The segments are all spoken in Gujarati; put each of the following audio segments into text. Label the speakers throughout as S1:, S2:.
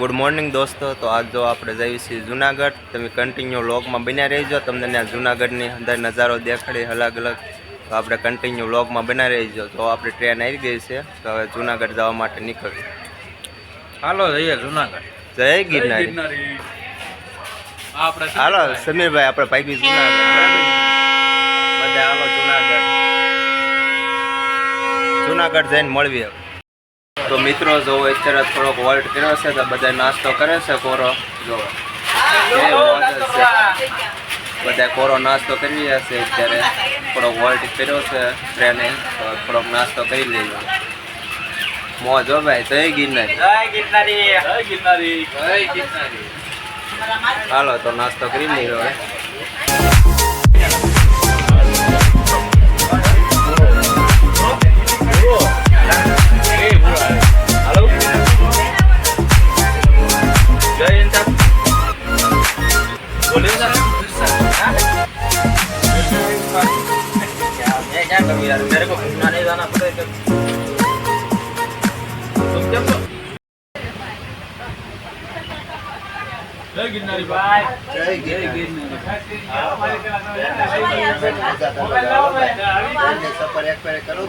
S1: ગુડ મોર્નિંગ દોસ્તો. તો આજ જો આપણે જઈએ છીએ જુનાગઢ. તમે કન્ટિન્યુ વ્લોગમાં બન્યા રહીજો. તમને ત્યાં જુનાગઢની અંદર નજારો દેખાડે અલગ અલગ. તો આપણે કન્ટિન્યુ વ્લોગમાં બન્યા રહીજો. તો આપણી ટ્રેન આવી ગઈ છે. તો હવે જુનાગઢ જવા માટે નીકળી
S2: હાલો જઈએ જુનાગઢ.
S1: જય ગિરનારી. હાલો સમીરભાઈ આપણે ભાગી જુનાગઢ. બધા હાલો જુનાગઢ. જુનાગઢ જઈને મળવી હવે તો મિત્રો જો અત્યારે થોડોક વોલ્ટ કર્યો છે તો બધા નાસ્તો કરે છે કોરો? જો. જ છે. બધા કોરો નાસ્તો કરી રહ્યા છે અત્યારે થોડોક વોલ્ટ કર્યો છે ટ્રેને તો થોડોક નાસ્તો કરી લેજો મોજ હો ભાઈ જય ગિરનારી.
S2: જય ગિરનારી.
S1: હાલો તો નાસ્તો કરી લઈ હવે.
S2: હાલો क्या करो जय गिरनारी भाई
S1: જય સફર એક ફેરે કરો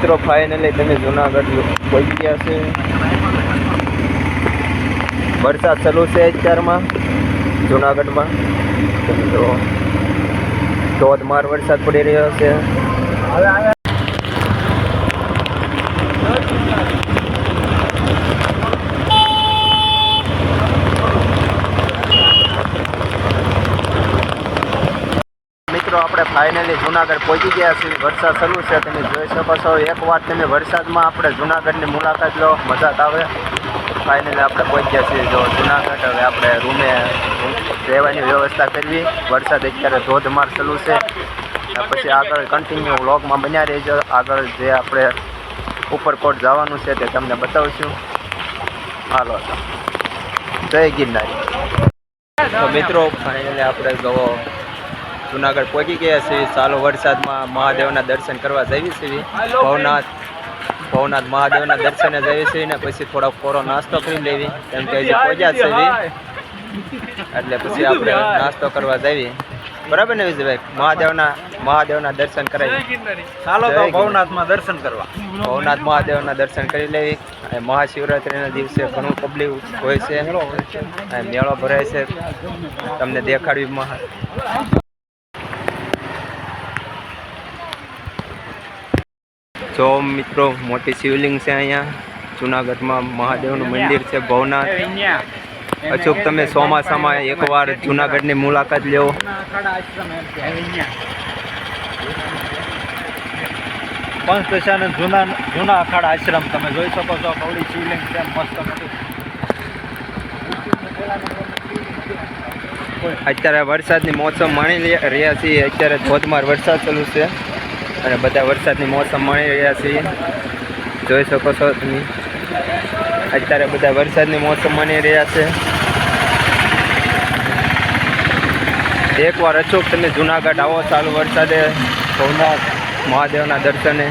S1: મિત્રો ફાઇનલી તમે જુનાગઢ પહોંચી ગયા છે. વરસાદ ચાલુ છે અત્યારમાં જુનાગઢમાં. તો ધોધમાર વરસાદ પડી રહ્યો છે મિત્રો આપણે ફાઇનલી જુનાગઢ પહોંચી ગયા છીએ. વરસાદ ચાલુ છે, તમે જોઈ શકો છો. એક વાર તમે વરસાદમાં આપણે જુનાગઢની મુલાકાત લો, મજા આવે. ફાઇનલી આપણે પહોંચી ગયા છીએ જો જુનાગઢ. હવે આપણે રૂમે રહેવાની વ્યવસ્થા કરવી. વરસાદ અત્યારે ધોધમાર ચાલુ છે. પછી આગળ કન્ટિન્યુ વ્લોગમાં બન્યા રહેજો. આગળ જે આપણે ઉપરકોટ જવાનું છે તે તમને બતાવશું. હાલો. જય ગિરનારી. મિત્રો ફાઇનલી આપણે ગવો જુનાગઢ પહોંચી ગયા છીએ ચાલો વરસાદમાં મહાદેવના દર્શન કરવા જઈએ છીએ. ભવનાથ ભવનાથ મહાદેવના દર્શને જઈએ છીએ ને પછી થોડોક કોરો નાસ્તો કરી લેવી. કેમ કે હજી પહોંચ્યા છે એટલે પછી આપણે નાસ્તો કરવા જઈએ. બરાબર ને વિજયભાઈ? મહાદેવના મહાદેવના દર્શન કરાવી.
S2: ચાલો તો ભવનાથમાં દર્શન કરવા.
S1: ભવનાથ મહાદેવના દર્શન કરી લેવી. અને મહાશિવરાત્રિના દિવસે ઘણું પબ્લિક હોય છે. મેળો ભરાય છે. તમને દેખાડવી મહા જો મિત્રો મોટી શિવલિંગ છે અહીંયા. જુનાગઢમાં મહાદેવનું મંદિર છે ભવનાથ. અચૂક તમે ચોમાસામાં એકવાર જુનાગઢની મુલાકાત લેવો
S2: પંચદશાનંદ જૂના જૂના અખાડા આશ્રમ તમે જોઈ શકો છો કવડી શિવલિંગ છે મસ્ત મોટી.
S1: અત્યારે વરસાદની મોસમ માણી રહ્યા છીએ. અત્યારે ધોધમાર વરસાદ ચાલુ છે. અને બધા વરસાદની મોસમ માણી રહ્યા છીએ. જોઈ શકો છો તમે. અત્યારે બધા વરસાદની મોસમ માણી રહ્યા છે. એકવાર અચૂક તમે જુનાગઢ આવો, ચાલુ વરસાદે. ભવનાથ મહાદેવના દર્શને.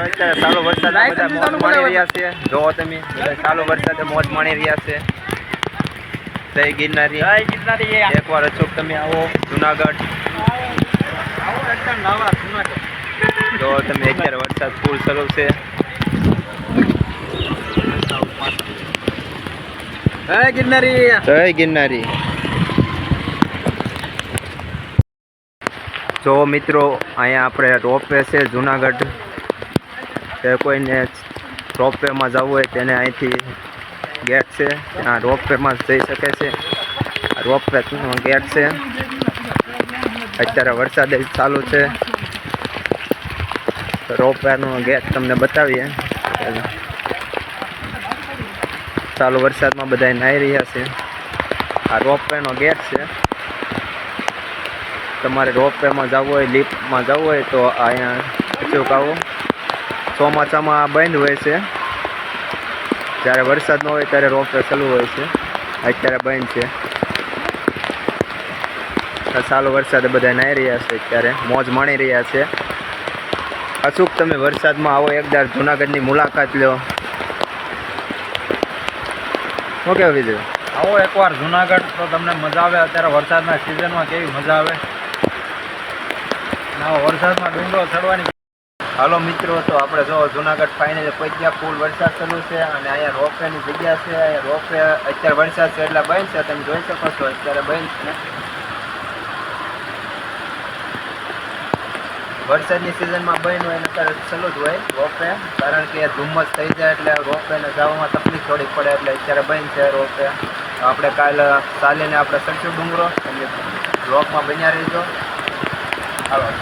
S1: અત્યારે ચાલુ વરસાદ મોજ માણી રહ્યા છે. જોવો તમે, ચાલુ વરસાદે મોજ માણી રહ્યા છે. જય ગિરનારી.
S2: જય ગિરનારી.
S1: એકવાર અચૂક તમે આવો જુનાગઢ.
S2: આવો એકદમ નવા જૂનાગઢ.
S1: જો તમે અત્યારે વરસાદ ફૂલ શરૂ છે.
S2: જય ગિરનારી.
S1: જય ગિરનારી. જો મિત્રો અહીંયા આપણે રોપવે છે જુનાગઢ. તે કોઈને રોપવેમાં જવું હોય તેને અહીંથી ગેટ છે. ત્યાં રોપવેમાં જઈ શકે છે. આ રોપવેનો ગેટ છે. અત્યારે વરસાદ ચાલુ છે. રોપ વેનો ગેટ તમને બતાવીએ. ચાલુ વરસાદમાં બધા નાહી રહ્યા છે. આ રોપવેનો ગેટ છે. તમારે રોપવેમાં જવું હોય, લિફ્ટમાં જવું હોય તો અહીંયા અચૂક આવો. ચોમાસામાં આ બંધ હોય છે. જ્યારે વરસાદ ન હોય ત્યારે રોપવે ચાલુ હોય છે. અત્યારે બંધ છે. ચાલુ વરસાદે બધા નાહી રહ્યા છે અત્યારે. મોજ માણી રહ્યા છે. અચૂક તમે વરસાદમાં આવો એકદાર જુનાગઢની મુલાકાત લો. શું કહેવું બીજું
S2: આવો એકવાર જુનાગઢ તો તમને મજા આવે. અત્યારે વરસાદના સિઝનમાં કેવી મજા આવે વરસાદમાં ડુંગરો ચડવાની
S1: હાલો મિત્રો, તો આપણે જો જુનાગઢ ફાઇનલ પહોંચ્યા ફૂલ વરસાદ ચાલુ છે અને અહીંયા રોપવેની જગ્યા છે. અહીંયા રોપવે અત્યારે વરસાદ છે એટલે બંધ છે. તમે જોઈ શકો છો, અત્યારે બંધ છે. વરસાદની સિઝનમાં બંધ હોય અત્યારે ચાલુ જ હોય રોપવે કારણ કે ધુમ્મસ થઈ જાય એટલે રોપવેને જવામાં તકલીફ થોડીક પડે એટલે અત્યારે બંધ છે રોપવે આપણે કાલ ચાલીને આપણે સરસું ડુંગરો અને બ્લોકમાં બન્યા રહીજો. હાલો.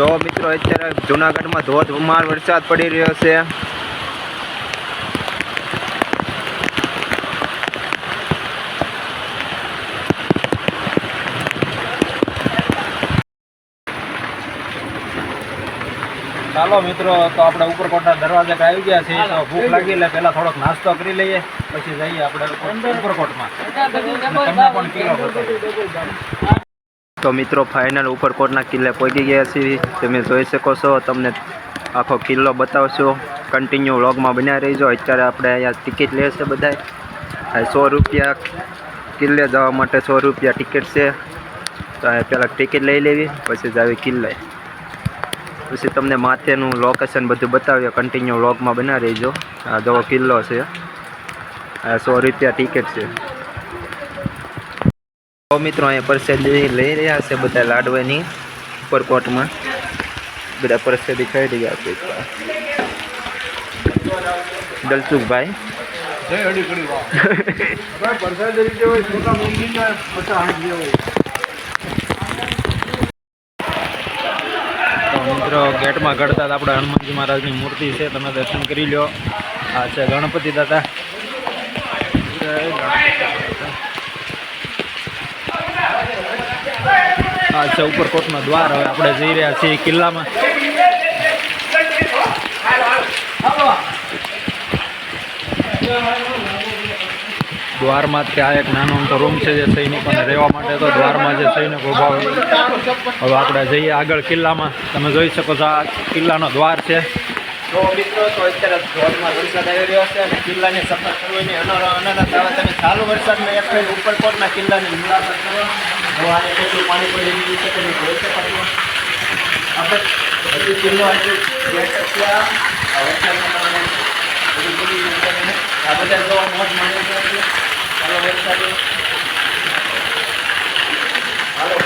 S1: જો મિત્રો અત્યારે જૂનાગઢમાં ધોધમાર વરસાદ પડી રહ્યો છે.
S2: ચાલો મિત્રો તો આપણે ઉપરકોટના દરવાજે આવી ગયા છે તો ભૂખ લાગી એટલે પહેલા થોડોક નાસ્તો કરી લઈએ પછી જઈએ આપણે ઉપર- ઉપરકોટમાં પણ.
S1: તો મિત્રો ફાઇનલ ઉપરકોટના કિલ્લે પહોંચી ગયા છીએ. તમે જોઈ શકો છો, તમને આખો કિલ્લો બતાવશો. કન્ટિન્યુ વ્લોગમાં બન્યા રહીજો. અત્યારે આપણે અહીંયા ટિકિટ લે છે બધા સો રૂપિયા કિલ્લે જવા માટે સો રૂપિયા ટિકિટ છે. તો અહીંયા પહેલાં ટિકિટ લઈ લેવી, પછી જાવી કિલ્લે. પછી તમને માથેનું લોકેશન બધું બતાવ્યું કન્ટિન્યુ વ્લોગમાં બના રહીજો. આ જવો કિલ્લો છે. સો રૂપિયા ટિકિટ છે. મિત્રો અહીંયા પરસેદી લઈ રહ્યા છે બધા લાડવાની ઉપરકોટમાં. બધા પરસેદી ખાઈ રહ્યા છે દલસુખભાઈ.
S2: મિત્રો ગેટમાં ગળતા આપણે હનુમાનજી મહારાજની મૂર્તિ છે તમે દર્શન કરી લો આ છે ગણપતિ દાદા જય ગણપતિ દાદા. આ છે ઉપરકોટનો દ્વાર. હવે આપણે જઈ રહ્યા છીએ કિલ્લામાં. દ્વારમાં આ એક નાનો અમથો રૂમ છે જે સૈનિકોને રહેવા માટે તો દ્વારમાં જે સૈનિકો ઊભા હોય. હવે આપણે જઈએ આગળ કિલ્લામાં. તમે જોઈ શકો છો આ કિલ્લાનો દ્વાર છે.
S1: કિલ્લાની સફર કરવાની અનર અનરત આવે ચાલુ વરસાદમાં એક ઉપરકોટના કિલ્લાની મુલાકાત કરો. હવે આને કેટલું પાણી પડી રહ્યું છે તમે જોઈ શકો છો આપણે હજી કિલ્લો હજી ગેટ છે આ આ વરસાદના કારણે બધું પડી રહ્યું છે અને આ બધા જો મોજ માણી રહ્યા છે ચાલો વરસાદ હાલો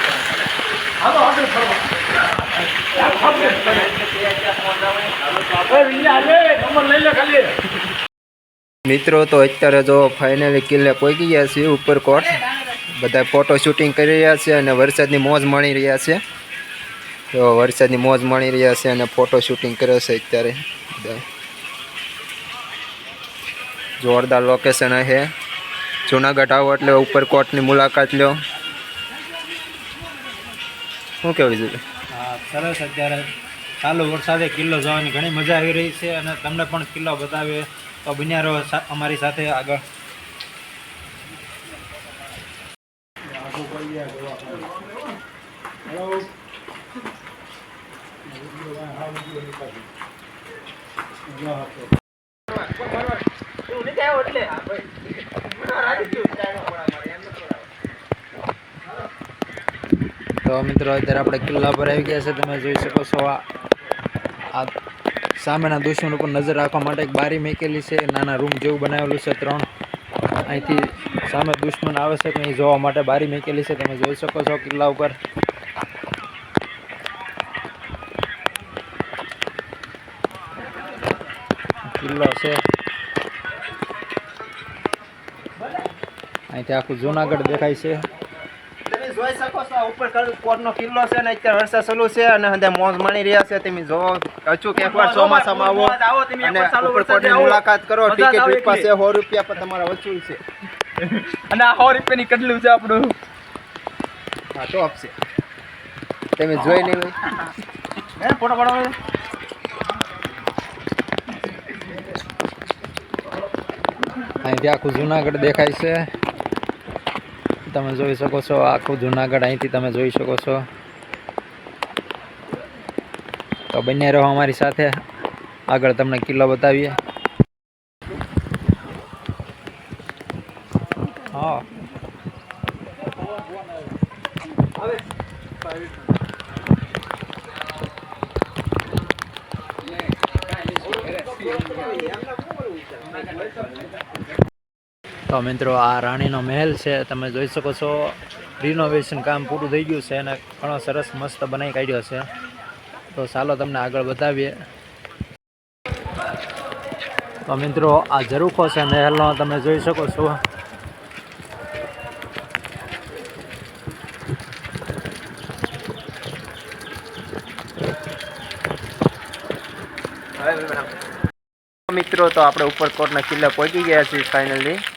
S1: હાલો આગળ ફરવા મિત્રો તો અત્યારે જો ફાઇનલી કિલ્લે પહોંચી ગયા છીએ ઉપરકોટ બધા ફોટો શૂટિંગ કરી રહ્યા છે અને વરસાદની મોજ માણી રહ્યા છે. તો વરસાદની મોજ માણી રહ્યા છે અને ફોટો શૂટિંગ કરે છે અત્યારે જોરદાર લોકેશન છે જુનાગઢ આવો એટલે ઉપરકોટની મુલાકાત લો શું કહેવું છે?
S2: સરસ અત્યારે. ચાલુ વરસાદે કિલ્લો જવાની ઘણી મજા આવી રહી છે અને તમને પણ કિલ્લો બતાવીએ તો બન્યા રહો અમારી સાથે આગળ. તો મિત્રો અત્યારે આપણે કિલ્લા પર આવી ગયા છે તમે જોઈ શકો છો આ આ સામેના દુશ્મન ઉપર નજર રાખવા માટે એક બારી મેકેલી છે નાના રૂમ જેવું બનાવેલું છે ત્રણ અહીંથી સામે દુશ્મન આવે છે કે નહીં જોવા માટે બારી મૂકેલી છે તમે જોઈ શકો છો કિલ્લા ઉપર કિલ્લો છે. અહીંથી આખું જુનાગઢ દેખાય છે.
S1: તમે જોઈ શકો છો ઉપર કોટનો કિલ્લો છે ને અત્યારે વરસાદ ચાલુ છે અને અંદર મોજ માણી રહ્યા છે. તમે જોવો અચૂક એકવાર ચોમાસામાં આવો અને ઉપરકોટની મુલાકાત કરો ટિકિટ સો રૂપિયા પર તમારા વસૂલ છે.
S2: અને આ સો રૂપિયાની કેટલું છે આપણું.
S1: હા ટોપ છે. તમે જોઈ નહીં
S2: ફોટો અહીંથી આખું જુનાગઢ દેખાય છે. તમે જોઈ શકો છો આખું જુનાગઢ અહીંથી તમે જોઈ શકો છો. તો બંને રહો અમારી સાથે. આગળ તમને કિલ્લો બતાવીએ. તો મિત્રો આ રાણીનો મહેલ છે, તમે જોઈ શકો છો. રિનોવેશન કામ પૂરું થઈ ગયું છે અને ઘણો સરસ મસ્ત બનાવી કાઢ્યો છે. તો ચાલો તમને આગળ બતાવીએ. તો મિત્રો, આ ઝરૂખો છે મહેલનો, તમે જોઈ શકો છો.
S1: મિત્રો, તો આપણે ઉપરકોટના કિલ્લા પહોંચી ગયા છીએ ફાઇનલી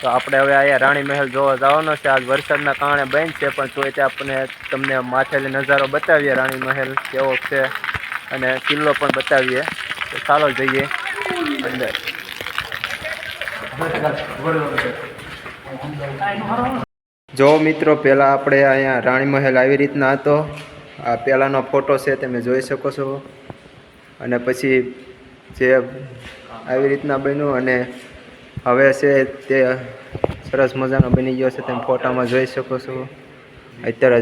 S1: તો આપણે હવે અહીંયા રાણી મહેલ જોવા જવાનો છે. આજ વરસાદના કારણે બંધ છે, પણ તોય તે આપણે તમને માથેલી નજારો બતાવીએ. રાણી મહેલ કેવો છે અને કિલ્લો પણ બતાવીએ. તો ચાલો જઈએ અંદર. જો મિત્રો, પહેલાં આપણે અહીંયા રાણી મહેલ આવી રીતના હતો. આ પહેલાંનો ફોટો છે, તમે જોઈ શકો છો. અને પછી જે આવી રીતના બન્યું અને હવે છે તે સરસ મજાનો બની ગયો છે, તમે ફોટામાં જોઈ શકો છો. અત્યારે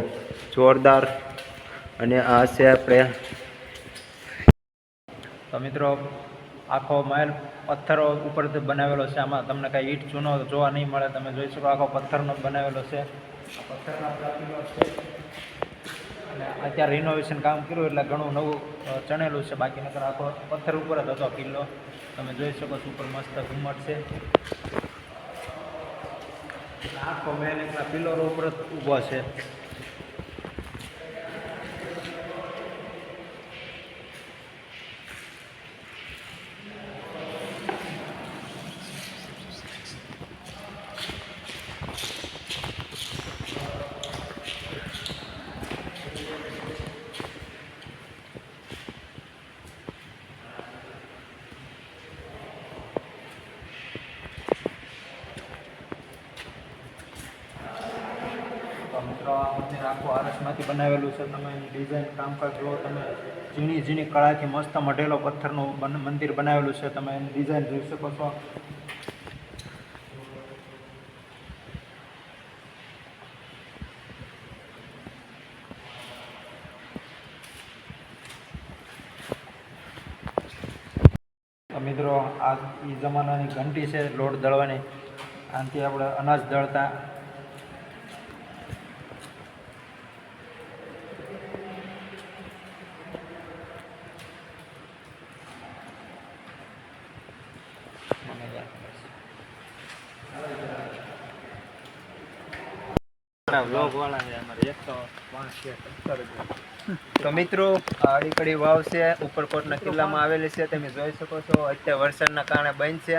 S1: જોરદાર અને આ છે આપણે
S2: તો મિત્રો, આખો મહેલ પથ્થરો ઉપરથી બનાવેલો છે. આમાં તમને કાંઈ ઈટ ચૂનો જોવા નહીં મળે. તમે જોઈ શકો, આખો પથ્થરનો બનાવેલો છે. પથ્થરના કિલ્લો છે. અને અત્યારે રિનોવેશન કામ કર્યું એટલે ઘણું નવું ચણેલું છે. બાકી નકર આખો પથ્થર ઉપર જ હતો કિલ્લો. તમે જોઈ શકો છો, ઉપર મસ્ત ઘુમ્મટ છે. આખો મેન એકલા પિલરો ઉપર જ ઊભો છે તો મિત્રો આ મંદિર આખું બનાવેલું છે. તમે ડિઝાઇન કામકાજ જુઓ, તમે ઝીણી ઝીણી કળાથી મસ્ત મઢેલો પથ્થરનું મંદિર બનાવેલું છે. તમે એની ડિઝાઇન જોઈ શકો છો. મિત્રો, આ એ જમાનાની ઘંટી છે, લોટ દળવાની. આનાથી આપણે અનાજ દળતા
S1: તો મિત્રો અડીકડી વાવ છે, ઉપરકોટના કિલ્લામાં આવેલી છે, તમે જોઈ શકો છો, અત્યારે વરસાદના કારણે બંધ છે.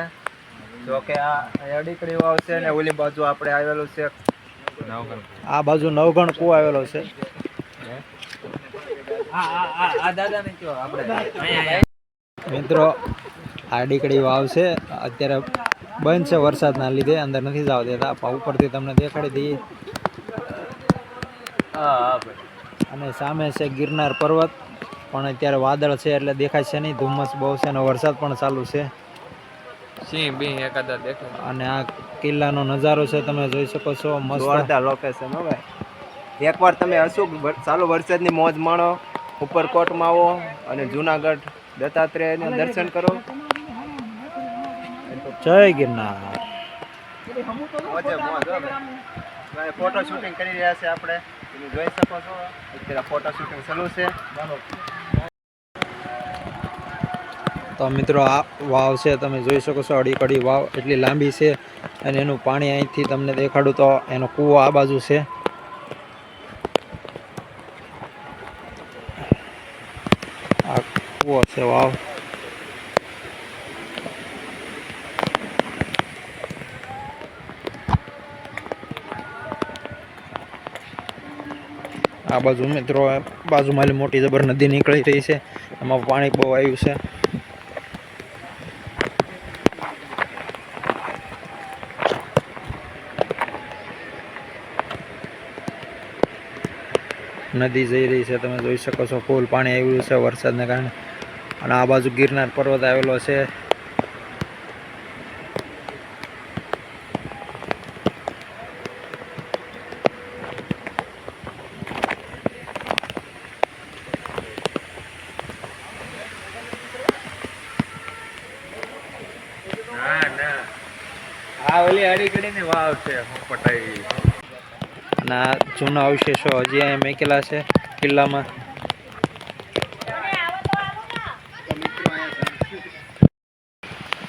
S1: જો કે આ અડીકડી વાવ છે ને ઓલી બાજુ આપણે આવેલું છે.
S2: આ બાજુ નવગણ કૂ આવેલો છે. મિત્રો આ વાવ છે. અત્યારે બંધ છે વરસાદના લીધે, અંદર નથી જવા દેતા. ઉપરથી તમને દેખાડી દઈએ. અને સામે છે ગિરનાર પર્વત પણ અત્યારે વાદળ છે એટલે દેખાય છે નહીં. ધુમ્મસ બહુ છે અને વરસાદ પણ ચાલુ છે.
S3: સિંહ બી એકાદા દેખાય.
S2: અને આ કિલ્લાનો નજારો છે તમે જોઈ શકો છો. મસ્ત.
S1: લોકેશન હો ભાઈ. એકવાર તમે હશો ચાલુ વરસાદની મોજ માણો. ઉપરકોટમાં આવો અને જુનાગઢ દત્તાત્રેયને દર્શન કરો.
S2: જય ગિરનાર.
S1: ફોટો શૂટિંગ કરી રહ્યા છે આપણે. તમે જોઈ શકો છો અત્યારે ફોટો શૂટિંગ ચાલુ
S2: તો મિત્રો, આ વાવ છે, તમે જોઈ શકો છો અડી કડી વાવ એટલી લાંબી છે અને એનું પાણી અહીંથી તમને દેખાડું તો એનો કૂવો આ બાજુ છે. આ કૂવો છે વાવ. આ બાજુ મિત્રો બાજુમાં મોટી જબર નદી નીકળી રહી છે. એમાં પાણી બહુ આવ્યું છે. નદી જઈ રહી છે, તમે જોઈ શકો છો. ફૂલ પાણી આવ્યું છે વરસાદને કારણે. અને આ બાજુ ગિરનાર પર્વત આવેલો છે
S3: ના ના આ ઓલી હું પટાવી
S2: અને આ જૂના અવશેષો હજી અહીંયા મેકેલા છે કિલ્લામાં.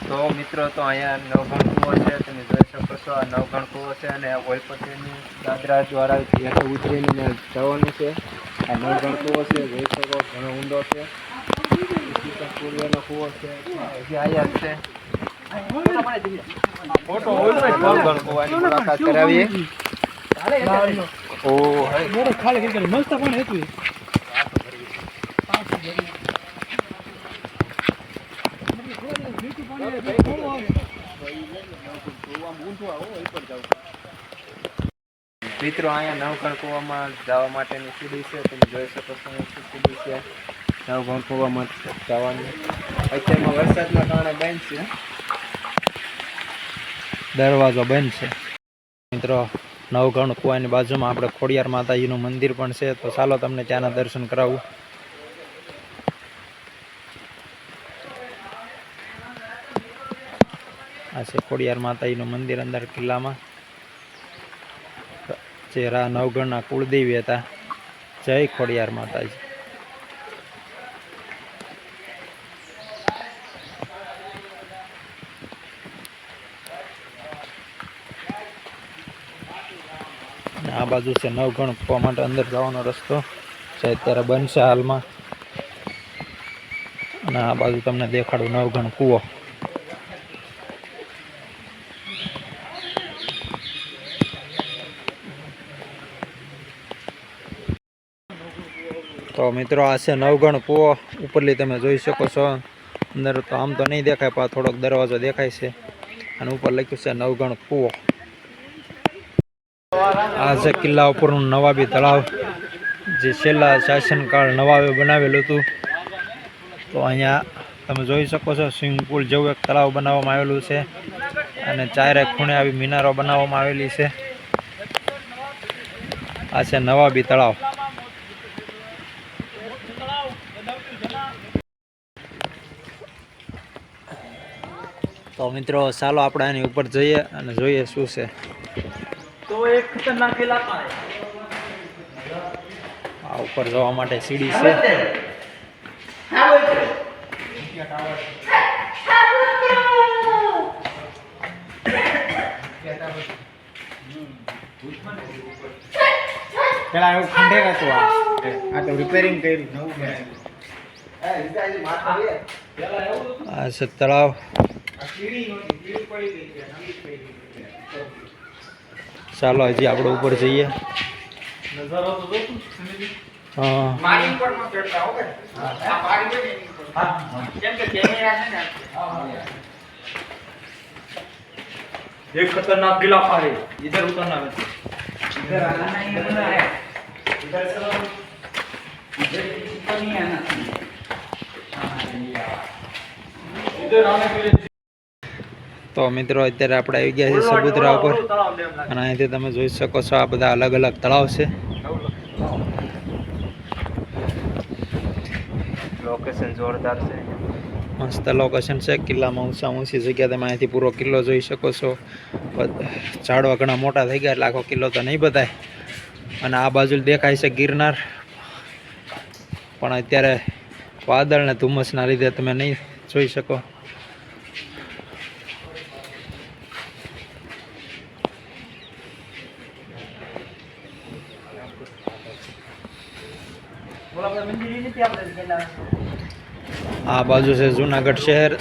S1: તો મિત્રો તો અહીંયા નવગણ કૂવો છે તમે જોઈ શકો છો આ નવગણ કૂવો છે અને ઓલપતિની દાદરા દ્વારા હેઠે ઉતરીને જવાનું છે. આ નવગણ કૂવો છે જોઈ શકો ઘણો ઊંડો છે. પૂર્વનો કૂવો છે. હજી અહીંયા છે. ફોટો મુલાકાત કરાવીએ. ઓ મિત્રો અહીંયા નવ કૂવામાં જવા માટેની સીડી છે. તમે જોઈ શકો છો સીડી છે. નવ કૂવામાં જવાની. અત્યારમાં વરસાદના કારણે બંધ છે.
S2: દરવાજો બંધ છે. મિત્રો નવગણ કુવાની બાજુમાં આપણે ખોડિયાર માતાજીનું મંદિર પણ છે. તો ચાલો તમને ત્યાંના દર્શન કરાવું. આ છે ખોડિયાર માતાજીનું મંદિર અંદર કિલ્લામાં. જે રા નવગણના કુળદેવી હતા. જય ખોડિયાર માતાજી. બાજુ છે નવગણ કૂવા માટે અંદર જવાનો રસ્તો છે. અત્યારે બનશે હાલમાં. અને આ બાજુ તમને દેખાડું નવગણ કૂવો. તો મિત્રો, આ છે નવગણ કૂવો. ઉપરલી તમે જોઈ શકો છો. અંદર તો આમ તો નહીં દેખાય, પણ થોડોક દરવાજો દેખાય છે. અને ઉપર લખ્યું છે નવગણ કૂવો. આ છે કિલ્લા ઉપરનું નવાબી તળાવ, જે છેલ્લા શાસનકાળ નવાબે બનાવેલું હતું. તો અહીંયા તમે જોઈ શકો છો, સ્વિમિંગ પુલ જેવું એક તળાવ બનાવવામાં આવેલું છે. અને ચારે ખૂણે આવી મિનારો બનાવવામાં આવેલી છે. આ છે નવાબી તળાવ. તો મિત્રો, ચાલો આપણે આની ઉપર જઈએ અને જોઈએ શું છે.
S3: તો એક ખતરનાક ઇલાકા
S2: આ ઉપર જવા માટે સીડી છે.
S3: પેલા એવું ખંડેર હતું આ. આ તો રિપેરિંગ કર્યું. નવું
S2: આ છે તળાવ.
S3: સીડી નહોતી સીડી પડી ગઈ છે નવી પડી ગઈ છે.
S2: ચાલો હજી આપણે ઉપર જઈએ
S3: નજારો તો જો તું સમીજી
S2: હા
S3: મારી ઉપર માં ચડતા હો કે આ પાડી દે ને એની ઉપર. કેમ કે કેમેરા છે ને एक खतरनाक गिलाफा है इधर उतरना है इधर आना नहीं है है इधर चलो इधर ऊपर नहीं आना इधर आने के लिए
S2: તો મિત્રો અત્યારે આપણે આવી ગયા છે સબુતરા ઉપર. અને અહીંથી તમે જોઈ શકો છો આ બધા અલગ અલગ તળાવ છે.
S1: લોકેશન જોરદાર છે.
S2: મસ્ત લોકેશન છે. કિલ્લામાં ઊંચા ઊંચી જગ્યા તમે અહીંથી પૂરો કિલ્લો જોઈ શકો છો. ઝાડવા ઘણા મોટા થઈ ગયા એટલે આખો કિલ્લો તો નહીં બતાય અને આ બાજુ દેખાય છે ગિરનાર. પણ અત્યારે વાદળ ને ધુમ્મસના લીધે તમે નહીં જોઈ શકો. આ બાજુ છે જુનાગઢ શહેર.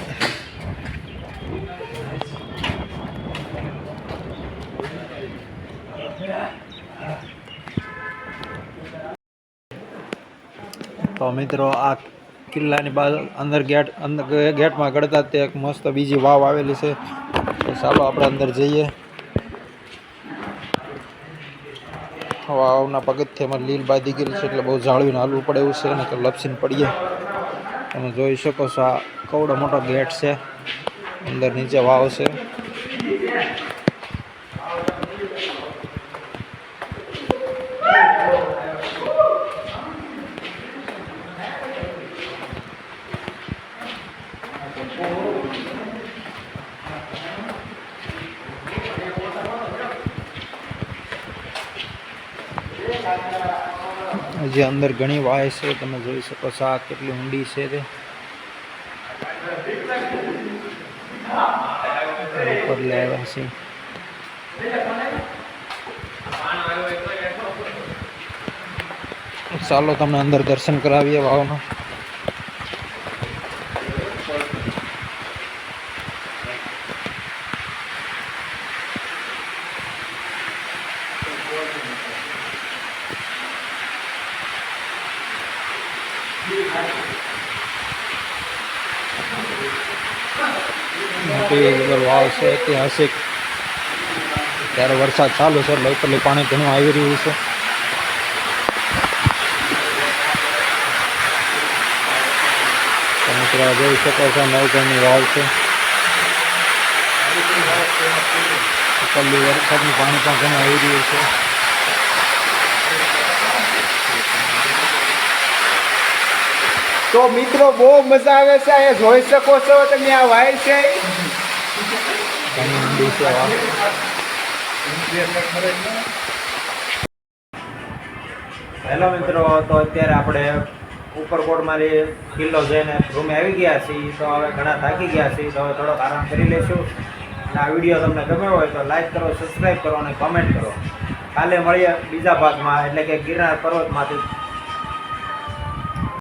S2: તો મિત્રો, આ કિલ્લાની બાજુ, અંદર ગેટ, અંદર ગેટમાં ગળતા તે એક મસ્ત બીજી વાવ આવેલી છે. તો ચાલો આપણે અંદર જઈએ. વાવના પગથિયામાં લીલ બાંધી ગયેલી છે એટલે બહુ જાળવીને હાલવું પડે એવું છે. અને લપસીને પડીએ. તમે જોઈ શકો છો આ કવડો મોટો ગેટ છે. અંદર નીચે વાવ છે હજી અંદર ઘણી વાય છે, તમે જોઈ શકો છો આ કેટલી ઊંડી છે તે. ઉપર લાવ્યા છે. ચાલો તમને અંદર દર્શન કરાવીએ વાવના મોટી ઉપર વાવ છે ઐતિહાસિક ત્યારે વરસાદ ચાલુ છે એટલે ઉપરથી પાણી ઘણું આવી રહ્યું છે. મિત્રો જોઈ શકો છો નવગણની વાવ છે. ઉપરથી વરસાદનું પાણી પણ ઘણું આવી રહ્યું છે.
S1: તો મિત્રો, બહુ મજા આવે છે એ જોઈ શકો છો, તમે આ વાય છે.
S2: હેલો મિત્રો, તો અત્યારે આપણે ઉપરકોટમાંથી કિલ્લો જઈને રૂમે આવી ગયા છીએ, તો હવે ઘણા થાકી ગયા છીએ, તો હવે થોડોક આરામ કરી લઈશું. અને આ વીડિયો તમને ગમ્યો હોય તો લાઈક કરો સબસ્ક્રાઈબ કરો અને કમેન્ટ કરો. કાલે મળીએ બીજા ભાગમાં, એટલે કે ગિરનાર પર્વતમાંથી.